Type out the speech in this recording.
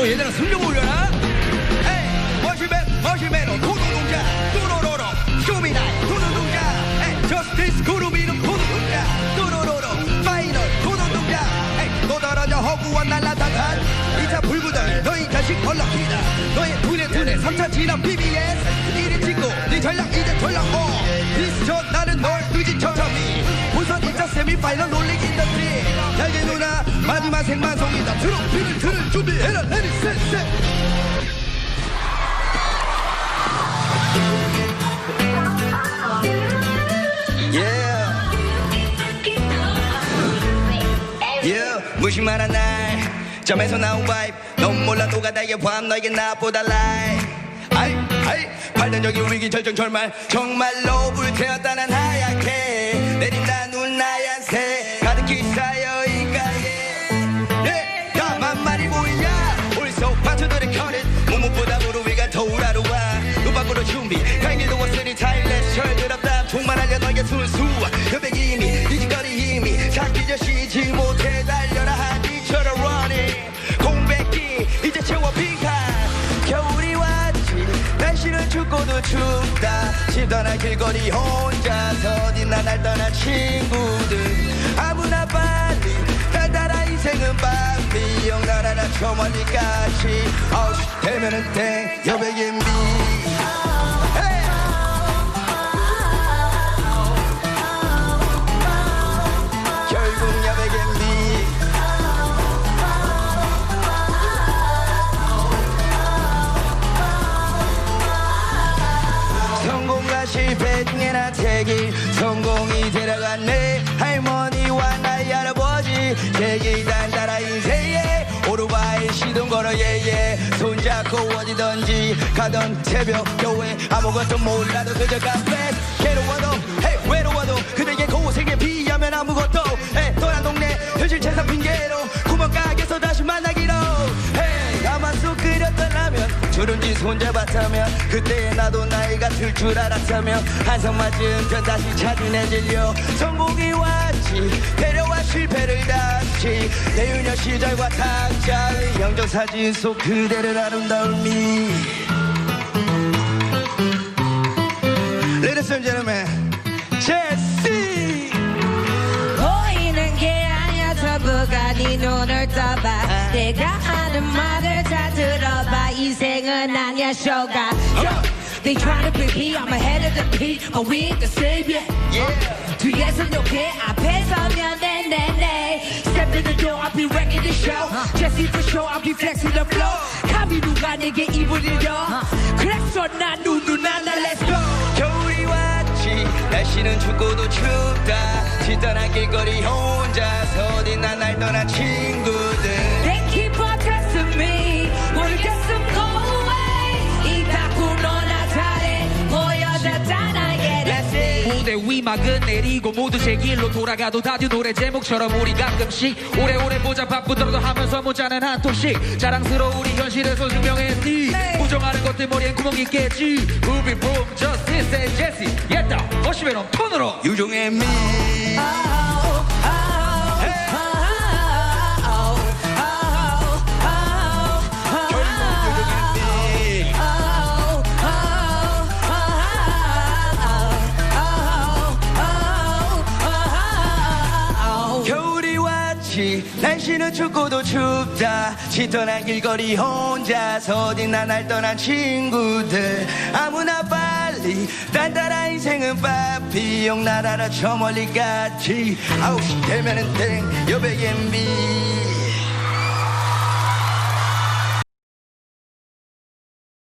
어 얘들아 숨좀 올려라. 에이 머시맨 머시맨 도노동자 도로로로 쇼미나 도노동자. 에이 저스티스 구름이는 도노동자 도로로로 파이널 도노동자. 에이 또 떨어져 허구와 날라다간 2차 불구덩이 너희 자식 덜럭이다. 너의 두뇌 두뇌 3차 지난 BBS 1위 친구 네 전략 이제 전략 어 디스전 나는 널 두지 처참히 본선 2차 세미파이널 올리기 인더트리. 잘제 누나 마지막 생방송이다. 트로피를 들을 준비해라. 무심한 날 점에서 나온 바이브 넌 몰라 노가다의 밤 너에게 나보다 라이 아이 아이 적이 위기 절정 절말. 정말로 불태웠다는 하얗게 내린다 눈 하얀색. 가득히 쌓여 이가에. 예, 까만 말이 보이냐? 올속 파트들의 커릿 무엇보다 무릎 위가 더 우라르와 눈 밖으로 준비 강일도 왔으니 타일레스 철들었다. 통만하려 너의 순수. 여백이 이미 이지거리 힘이 삭히져 쉬지 못 춥다 집 떠나 길거리 혼자서 어디나 날 떠난 친구들. 아무나 빨리 따따라 인생은 밤비 영나라나 저 멀리까지. 아우 되면은 땡 여백인 비 성공과 실패 중에 나 태길 성공이 데려간 내 할머니와 나의 할아버지 계기 단단하 인생에 오르바이 시동 걸어 예예. 손잡고 어디든지 가던 새벽 교회 아무것도 몰라도 그저 카페 괴로워도 라면 주름지 손잡았다면 그때 나도 나이가 들줄 알았다면 한성 맞은 편 다시 찾은 애 질려 성공이 왔지. 배려와 실패를 닥치 내유년 시절과 탁자의 영정사진 속 그대를 아름다운 미 Ladies and gentlemen 제시 보이는 게 아니야 전부가 네 눈을 떠봐. 내가 들어봐 인생은 아니야 쇼가 They try to be me, I'm ahead of the beat But we ain't the same yet Yeah 뒤에서 욕해 앞에 서면 내내내 Step in the door, I'll be wrecking the show Jesse for sure, I'll be flexing the flow 감히 누가 내게 입을 잃어 그래서 난 누누나 나 let's go 겨울이 왔지 날씨는 춥고도 춥다 지떠난 길거리 혼자서 어디나 날 떠난 친 무대 위 막은 내리고 모두 제 길로 돌아가도 다들 노래 제목처럼 우리 가끔씩 오래오래 보자 바쁘더라도 하면서 모자는 한 통씩. 자랑스러운 우리 현실에서 증명했니 부정하는 것들 머리엔 구멍이 있겠지. Moving from justice and Jesse. 옛다 멋있면 놈 톤으로. 유종의 미 왔지 날씨는 춥고도 춥다. 짙어난 길거리 혼자서 어디나 날 떠난 친구들. 아무나 빨리 딴따라 인생은 빠피 용나라라 저 멀리까지 아홉 시 되면은 땡. 여백의 미